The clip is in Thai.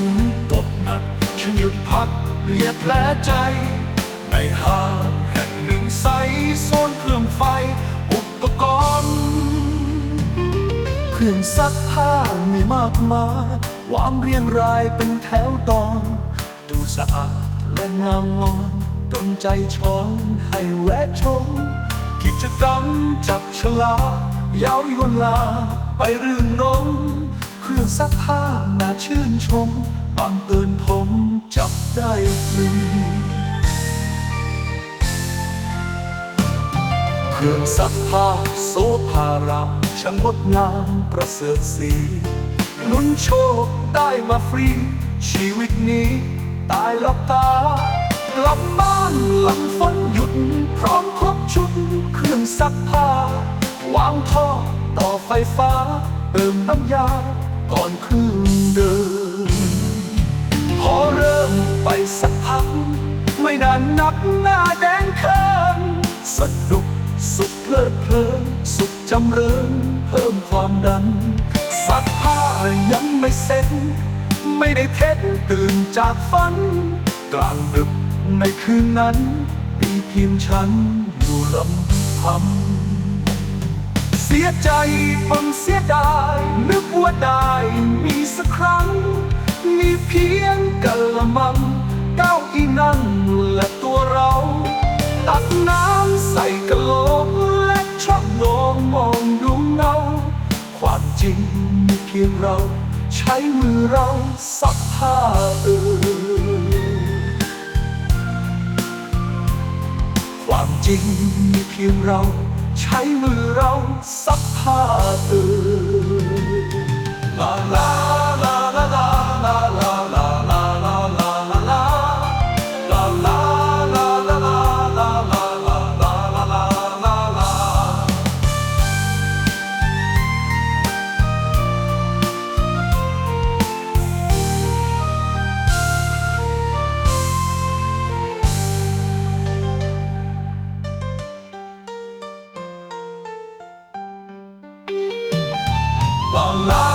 นตกหักเลียดแผลใจ ในห้างแห่งหนึ่งใสโซนเครื่องไฟ อุปกรณ์เครื่องซักผ้ามีมากมาย วางเรียงรายเป็นแถวตอน ดูสะอาดและงามงอนตนใจชอนให้แวะชม กิจกรรมจับฉลากย้ายวนลาไปรื่นรม รื่องซักผ้าน่าชื่นชมบางเกินผมจับได้ฟรีเครื่องซักผ้าโซภาราช่างงดงามประเสริฐสีลุ้นโชคได้มาฟรี ชีวิตนี้ตายหลับตากลับบ้านหลังฝนหยุด พร้อมครบชุด เครื่องซักผ้า วางท่อต่อไฟฟ้า เติมน้ำยา ก่อนครื่งเดินพอเริ่มไปสักพัก ไม่นานนักหน้าแดงเคินสนุกสุดเพลิดเพลินสุดจำเริญเพิ่มความดันสักผ้ายังไม่เสร็จ ไม่ได้เท็จตื่นจากฝัน กลางดึกในคืนนั้น มีเพียงฉันอยู่ลำพัง สียใจผมเสียดายนึกว่าได้มีสักครั้ง มีเพียงกะละมัง เก้าอี้นั่งและตัวเรา ตักน้ำใส่กะโหลกและช่องโลงมองดูเงาความจริงมีเพียงเรา ใช้มือเราซักผ้าเออความจริงมีเพียงเรา ใช้มือเราซักผ้าเออลาลา Vallahi